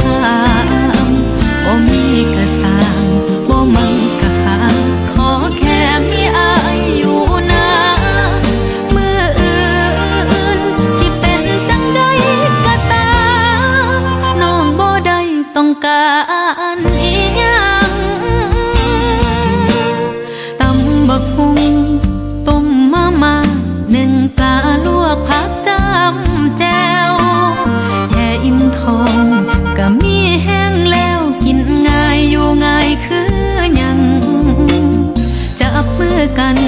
ทางบ่มีกระสางบ่มังกะหา ขอแค่มีอายอยู่นะมืออื่นสิเป็นจังใดก็ตามน้องบ่ได้ต้องการอีหยังตำบักหุงต้มมามาหนึ่งปลาลวกผักจำแจ่ கண்